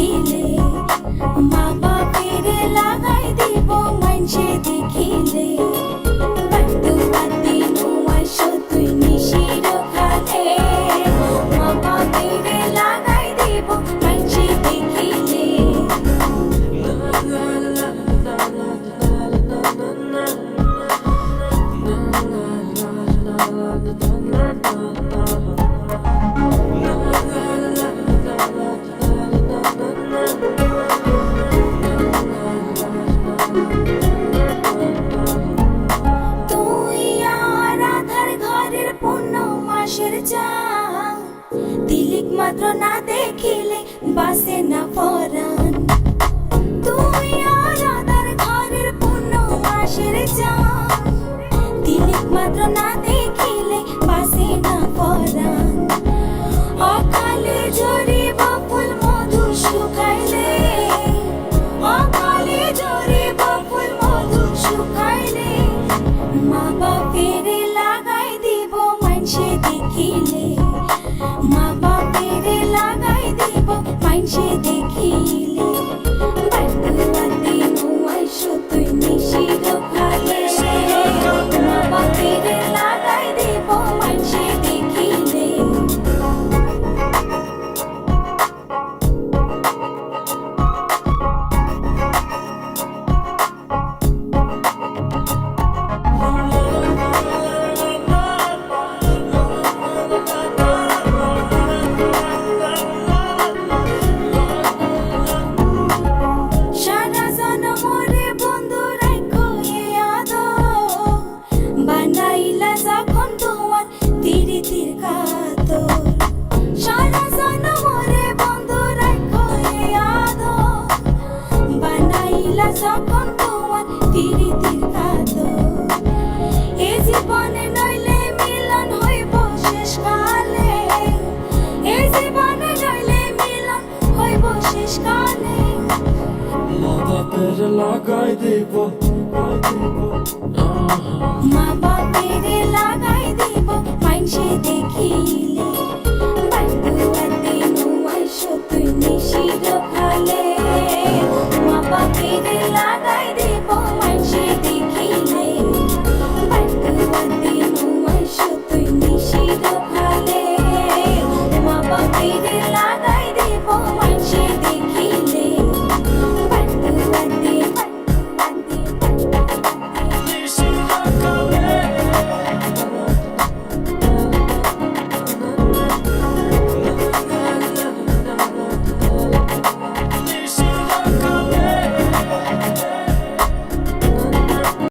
দেখিলে মা বাপের লাগাই দিব মানসে দেখিলে বাদ্যু বাদ্যি নুয়াশ তুই নিশির খালে মা বাপের লাগাই দিব মানসে দেখিলে La la la la la la la la la la la মাসের চাল তিলিক মাত্র না দেখিলে বাসে না পরাণ লাগাই দেব মা